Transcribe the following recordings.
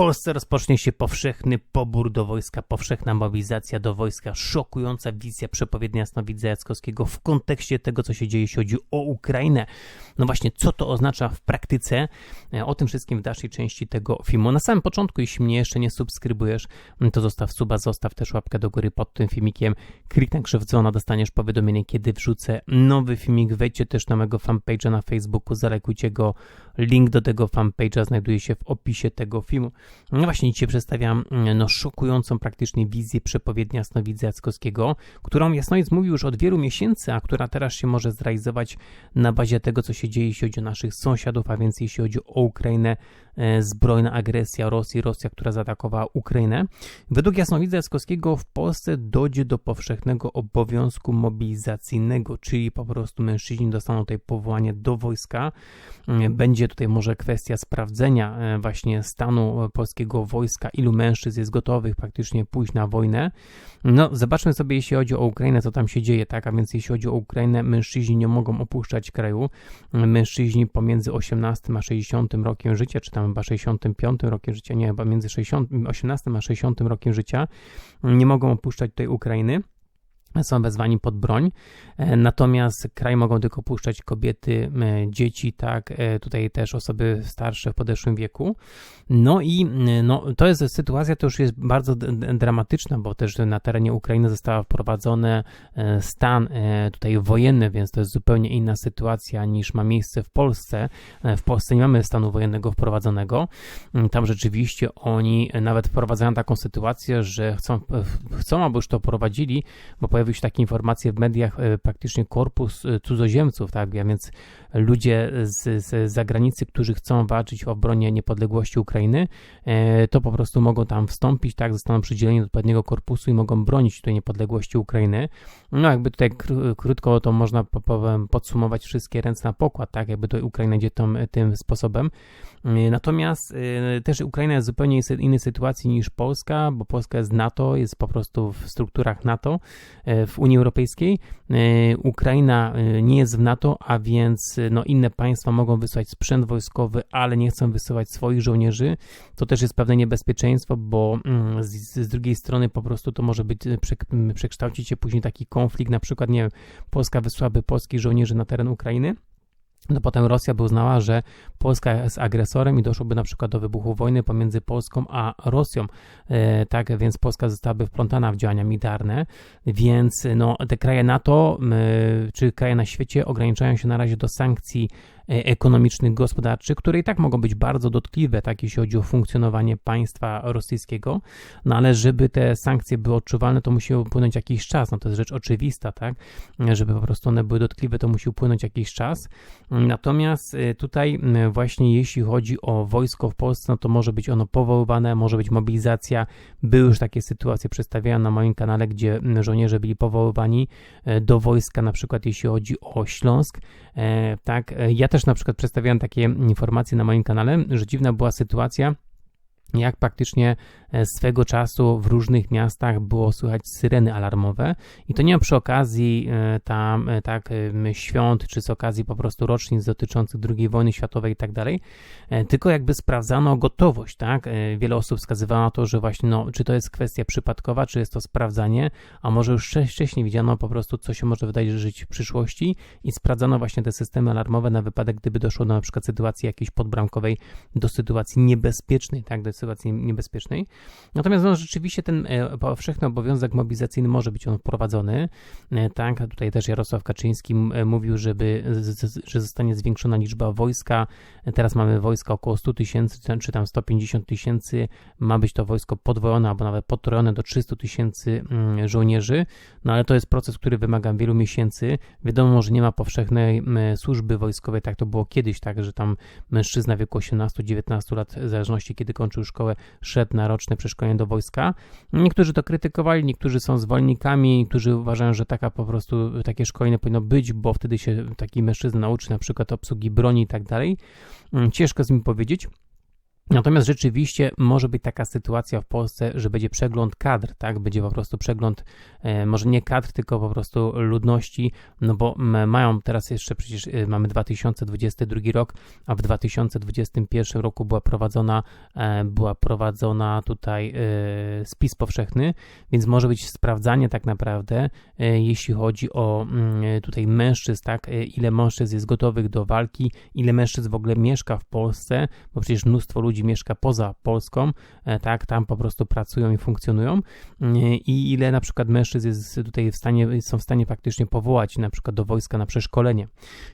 Polsce rozpocznie się powszechny pobór do wojska, powszechna mobilizacja do wojska, szokująca wizja przepowiednia Snowidza Jackowskiego w kontekście tego, co się dzieje, jeśli chodzi o Ukrainę. No właśnie, co to oznacza w praktyce? E, o tym wszystkim w dalszej części tego filmu. Na samym początku, jeśli mnie jeszcze nie subskrybujesz, to zostaw suba, zostaw też łapkę do góry pod tym filmikiem, kliknij krzywdzona, dostaniesz powiadomienie, kiedy wrzucę nowy filmik. Wejdźcie też na mojego fanpage'a na Facebooku, zalajkujcie go. Link do tego fanpage'a znajduje się w opisie tego filmu. No właśnie dzisiaj przedstawiam mm, no, szokującą praktycznie wizję przepowiednia Snowidza Jackowskiego, którą Jasnowic mówił już od wielu miesięcy, a która teraz się może zrealizować na bazie tego, co się dzieje, jeśli chodzi o naszych sąsiadów, a więc jeśli chodzi o Ukrainę, E, zbrojna agresja Rosji, Rosja, która zaatakowała Ukrainę. Według Jasnowidza Jackowskiego w Polsce dojdzie do powszechnego obowiązku mobilizacyjnego, czyli po prostu mężczyźni dostaną tutaj powołanie do wojska. E, będzie tutaj może kwestia sprawdzenia e, właśnie stanu polskiego wojska, ilu mężczyzn jest gotowych praktycznie pójść na wojnę. No, zobaczmy sobie, jeśli chodzi o Ukrainę, co tam się dzieje, tak? A więc jeśli chodzi o Ukrainę, mężczyźni nie mogą opuszczać kraju. Mężczyźni pomiędzy 18 a 60 rokiem życia, czy tam chyba 65 rokiem życia, nie, chyba między 60, 18 a 60 rokiem życia, nie mogą opuszczać tej Ukrainy są wezwani pod broń, e, natomiast kraj mogą tylko puszczać kobiety, e, dzieci, tak, e, tutaj też osoby starsze w podeszłym wieku. No i no, to jest sytuacja, to już jest bardzo dramatyczna, bo też na terenie Ukrainy została wprowadzony stan tutaj wojenny, więc to jest zupełnie inna sytuacja niż ma miejsce w Polsce. W Polsce nie mamy stanu wojennego wprowadzonego. Tam rzeczywiście oni nawet wprowadzają taką sytuację, że chcą, chcą aby już to prowadzili, bo pojawiły się takie informacje w mediach, e, praktycznie korpus e, cudzoziemców, tak, a więc ludzie z, z zagranicy, którzy chcą walczyć o obronie niepodległości Ukrainy, e, to po prostu mogą tam wstąpić, tak, zostaną przydzieleni do odpowiedniego korpusu i mogą bronić tej niepodległości Ukrainy. No jakby tutaj krótko to można podsumować wszystkie ręce na pokład, tak, jakby to Ukraina idzie tą, tym sposobem. Natomiast też Ukraina jest w zupełnie innej sytuacji niż Polska, bo Polska jest NATO, jest po prostu w strukturach NATO, w Unii Europejskiej. E, Ukraina e, nie jest w NATO, a więc e, no, inne państwa mogą wysłać sprzęt wojskowy, ale nie chcą wysyłać swoich żołnierzy. To też jest pewne niebezpieczeństwo, bo mm, z, z drugiej strony po prostu to może być, przekształcić się później taki konflikt, na przykład, nie wiem, Polska wysłałaby polskich żołnierzy na teren Ukrainy, no potem Rosja by uznała, że Polska jest agresorem i doszłoby na przykład do wybuchu wojny pomiędzy Polską a Rosją. E, tak więc Polska zostałaby wplątana w działania militarne, więc no, te kraje NATO e, czy kraje na świecie ograniczają się na razie do sankcji ekonomicznych, gospodarczych, które i tak mogą być bardzo dotkliwe, tak jeśli chodzi o funkcjonowanie państwa rosyjskiego, no ale żeby te sankcje były odczuwalne, to musi upłynąć jakiś czas, no to jest rzecz oczywista, tak, żeby po prostu one były dotkliwe, to musi upłynąć jakiś czas, natomiast e, tutaj właśnie jeśli chodzi o wojsko w Polsce, no to może być ono powoływane, może być mobilizacja, były już takie sytuacje przedstawiane na moim kanale, gdzie żołnierze byli powoływani e, do wojska, na przykład jeśli chodzi o Śląsk, tak, ja też też na przykład przedstawiałem takie informacje na moim kanale, że dziwna była sytuacja, jak praktycznie E, swego czasu w różnych miastach było słychać syreny alarmowe i to nie przy okazji e, tam e, tak świąt, czy z okazji po prostu rocznic dotyczących II wojny światowej i tak dalej, tylko jakby sprawdzano gotowość, tak? Wiele osób wskazywało na to, że właśnie no, czy to jest kwestia przypadkowa, czy jest to sprawdzanie, a może już wcześniej widziano po prostu, co się może wydarzyć w przyszłości i sprawdzano właśnie te systemy alarmowe na wypadek, gdyby doszło do na przykład sytuacji jakiejś podbramkowej, do sytuacji niebezpiecznej, tak? Do sytuacji niebezpiecznej. Natomiast no, rzeczywiście ten e, powszechny obowiązek mobilizacyjny może być on wprowadzony. E, tak, tutaj też Jarosław Kaczyński e, mówił, żeby, że zostanie zwiększona liczba wojska. Teraz mamy wojska około 100 tysięcy, czy tam 150 tysięcy. Ma być to wojsko podwojone albo nawet potrojone do 300 tysięcy żołnierzy. No ale to jest proces, który wymaga wielu miesięcy. Wiadomo, że nie ma powszechnej służby wojskowej, tak to było kiedyś, tak, że tam mężczyzna w wieku 18-19 lat, w zależności kiedy kończył szkołę, szedł na roczne przeszkolenie do wojska. Niektórzy to krytykowali, niektórzy są zwolennikami, niektórzy uważają, że taka po prostu takie szkolenie powinno być, bo wtedy się taki mężczyzna nauczy na przykład obsługi broni i tak dalej. Ciężko z nim powiedzieć. Natomiast rzeczywiście może być taka sytuacja w Polsce, że będzie przegląd kadr, tak? Będzie po prostu przegląd, e, może nie kadr, tylko po prostu ludności, no bo mają teraz jeszcze przecież e, mamy 2022 rok, a w 2021 roku była prowadzona, e, była prowadzona tutaj spis powszechny, więc może być sprawdzanie tak naprawdę, jeśli chodzi o mm, tutaj mężczyzn, tak? Ile mężczyzn jest gotowych do walki, ile mężczyzn w ogóle mieszka w Polsce, bo przecież mnóstwo ludzi ludzi mieszka poza Polską, e, tak, tam po prostu pracują i funkcjonują mm, i ile na przykład mężczyzn jest tutaj w stanie, są w stanie faktycznie powołać na przykład do wojska na przeszkolenie.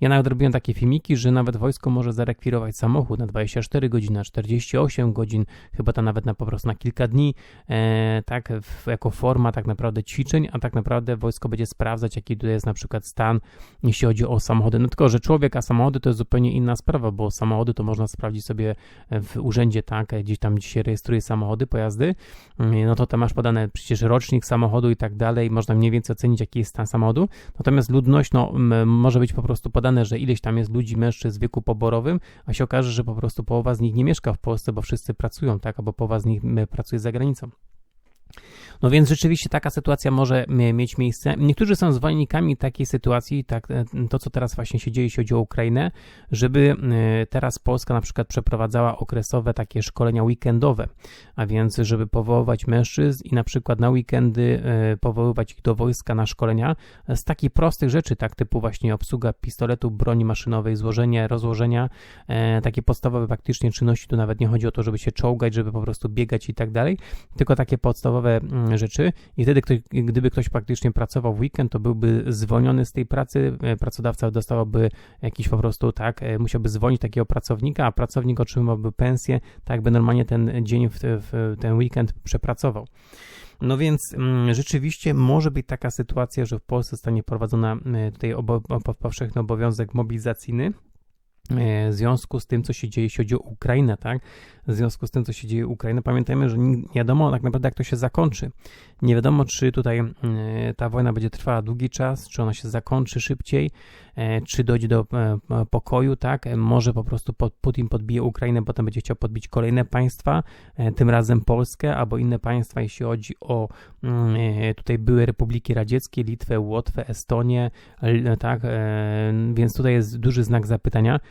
Ja nawet robiłem takie filmiki, że nawet wojsko może zarekwirować samochód na 24 godziny, na 48 godzin, chyba to nawet na po prostu na kilka dni, e, tak, jako forma tak naprawdę ćwiczeń, a tak naprawdę wojsko będzie sprawdzać, jaki tutaj jest na przykład stan, jeśli chodzi o samochody. No tylko, że człowiek, a samochody to jest zupełnie inna sprawa, bo samochody to można sprawdzić sobie w urzędzie, tak, gdzieś tam gdzie się rejestruje samochody, pojazdy, mm, no to tam masz podane przecież rocznik samochodu i tak dalej, można mniej więcej ocenić, jaki jest stan samochodu. Natomiast ludność, no, może być po prostu podane, że ileś tam jest ludzi, mężczyzn w wieku poborowym, a się okaże, że po prostu połowa z nich nie mieszka w Polsce, bo wszyscy pracują, tak, albo połowa z nich pracuje za granicą. No więc rzeczywiście taka sytuacja może mieć miejsce. Niektórzy są zwolennikami takiej sytuacji, tak, e, to co teraz właśnie się dzieje, jeśli chodzi o Ukrainę, żeby e, teraz Polska na przykład przeprowadzała okresowe takie szkolenia weekendowe, a więc żeby powoływać mężczyzn i na przykład na weekendy e, powoływać ich do wojska na szkolenia z takich prostych rzeczy, tak typu właśnie obsługa pistoletu, broni maszynowej, złożenie, rozłożenia, takie podstawowe faktycznie czynności, tu nawet nie chodzi o to, żeby się czołgać, żeby po prostu biegać i tak dalej, tylko takie podstawowe mm, rzeczy i wtedy, ktoś, gdyby ktoś praktycznie pracował w weekend, to byłby zwolniony z tej pracy, e, pracodawca dostawałby jakiś po prostu, tak, e, musiałby zwolnić takiego pracownika, a pracownik otrzymałby pensję, tak by normalnie ten dzień, w, w ten weekend przepracował. No więc mm, rzeczywiście może być taka sytuacja, że w Polsce zostanie prowadzona e, tutaj obo, powszechny obowiązek mobilizacyjny, w związku z tym, co się dzieje, jeśli chodzi o Ukrainę, tak? w związku z tym, co się dzieje Ukrainie. Pamiętajmy, że nie wiadomo tak naprawdę, jak to się zakończy. Nie wiadomo, czy tutaj e, ta wojna będzie trwała długi czas, czy ona się zakończy szybciej, e, czy dojdzie do e, pokoju, tak? Może po prostu Putin podbije Ukrainę, potem będzie chciał podbić kolejne państwa, tym razem Polskę albo inne państwa, jeśli chodzi o mm, tutaj były republiki radzieckie, Litwę, Łotwę, Estonię, tak? Więc tutaj jest duży znak zapytania.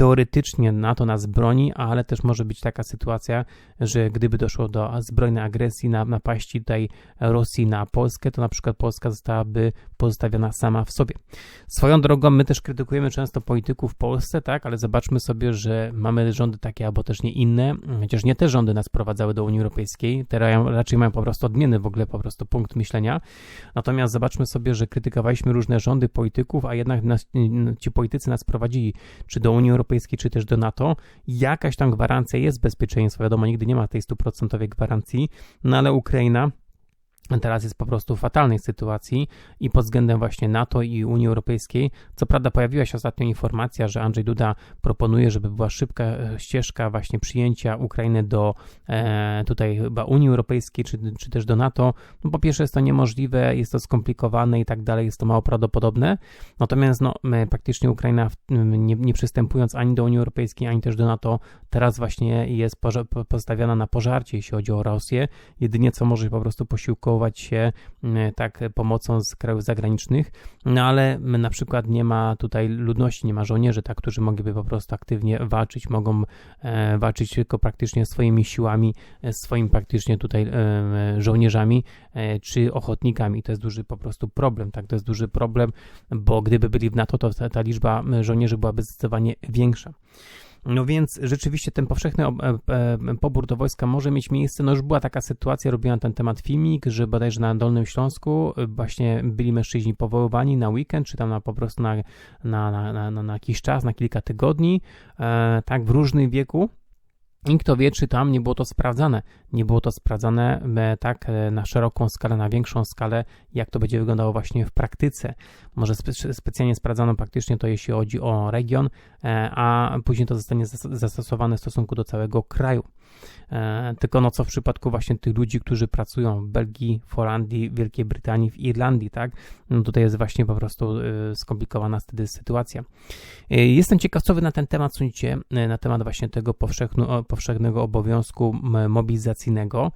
Teoretycznie NATO nas broni, ale też może być taka sytuacja, że gdyby doszło do zbrojnej agresji, na napaści tutaj Rosji na Polskę, to na przykład Polska zostałaby pozostawiona sama w sobie. Swoją drogą, my też krytykujemy często polityków w Polsce, tak, ale zobaczmy sobie, że mamy rządy takie albo też nie inne, chociaż nie te rządy nas prowadzały do Unii Europejskiej, te raczej mają po prostu odmienny w ogóle po prostu punkt myślenia. Natomiast zobaczmy sobie, że krytykowaliśmy różne rządy polityków, a jednak nas, ci politycy nas prowadzili czy do Unii Europejskiej, czy też do NATO. Jakaś tam gwarancja jest bezpieczeństwa. Wiadomo, nigdy nie ma tej stuprocentowej gwarancji, no ale Ukraina teraz jest po prostu w fatalnej sytuacji i pod względem właśnie NATO i Unii Europejskiej. Co prawda pojawiła się ostatnio informacja, że Andrzej Duda proponuje, żeby była szybka e, ścieżka właśnie przyjęcia Ukrainy do e, tutaj chyba Unii Europejskiej czy, czy też do NATO. No po pierwsze jest to niemożliwe, jest to skomplikowane i tak dalej, jest to mało prawdopodobne. Natomiast no, praktycznie Ukraina nie, nie przystępując ani do Unii Europejskiej, ani też do NATO, teraz właśnie jest postawiona na pożarcie, jeśli chodzi o Rosję. Jedynie co może po prostu posiłkować się mm, tak pomocą z krajów zagranicznych, no ale na przykład nie ma tutaj ludności, nie ma żołnierzy, tak, którzy mogliby po prostu aktywnie walczyć, mogą e, walczyć tylko praktycznie swoimi siłami, e, swoimi praktycznie tutaj e, żołnierzami czy ochotnikami. To jest duży po prostu problem, tak, to jest duży problem, bo gdyby byli w NATO, to ta, ta liczba żołnierzy byłaby zdecydowanie większa. No więc rzeczywiście ten powszechny e, e, pobór do wojska może mieć miejsce. No już była taka sytuacja, robiłem na ten temat filmik, że bodajże na Dolnym Śląsku e, właśnie byli mężczyźni powoływani na weekend, czy tam na, po prostu na, na, na, na, na jakiś czas, na kilka tygodni, tak w różnym wieku. I kto wie, czy tam nie było to sprawdzane. Nie było to sprawdzane e, tak e, na szeroką skalę, na większą skalę, jak to będzie wyglądało właśnie w praktyce. Może spe specjalnie sprawdzano praktycznie to, jeśli chodzi o region, e, a później to zostanie zastosowane w stosunku do całego kraju. E, tylko no co w przypadku właśnie tych ludzi, którzy pracują w Belgii, w Holandii, w Wielkiej Brytanii, w Irlandii, tak? No tutaj jest właśnie po prostu e, skomplikowana wtedy sytuacja. E, jestem ciekaw, co wy na ten temat sądzicie, na temat właśnie tego powszechnego obowiązku mobilizacyjnego.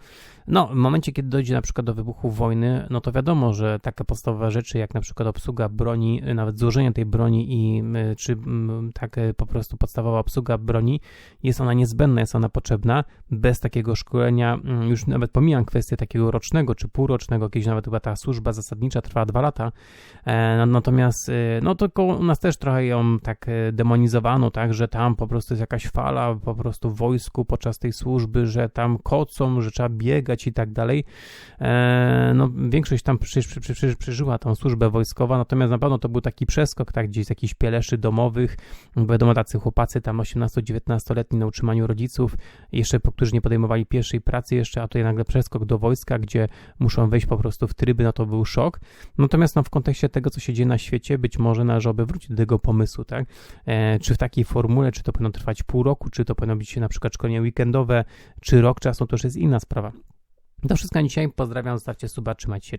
No, w momencie, kiedy dojdzie na przykład do wybuchu wojny, no to wiadomo, że takie podstawowe rzeczy, jak na przykład obsługa broni, nawet złożenie tej broni i czy tak po prostu podstawowa obsługa broni, jest ona niezbędna, jest ona potrzebna. Bez takiego szkolenia, mm, już nawet pomijam kwestię takiego rocznego czy półrocznego, kiedyś nawet chyba ta służba zasadnicza trwała dwa lata, e, no- natomiast, e, no to u nas też trochę ją tak e, demonizowano, tak, że tam po prostu jest jakaś fala po prostu w wojsku podczas tej służby, że tam kocą, że trzeba biegać i tak dalej. No większość tam przy, przeżyła tą służbę wojskową, natomiast na pewno to był taki przeskok, tak, gdzieś z jakichś pieleszy domowych, wiadomo, tacy chłopacy tam 18-19-letni na utrzymaniu rodziców, jeszcze po, którzy nie podejmowali pierwszej pracy jeszcze, a tutaj nagle przeskok do wojska, gdzie muszą wejść po prostu w tryby, no to był szok. Natomiast no, w kontekście tego, co się dzieje na świecie, być może należałoby wrócić do tego pomysłu, tak? E, czy w takiej formule, czy to powinno trwać pół roku, czy to powinno być na przykład szkolenie weekendowe, czy rok czasu, to już jest inna sprawa. To wszystko na dzisiaj. Pozdrawiam, zostawcie suba, trzymajcie się.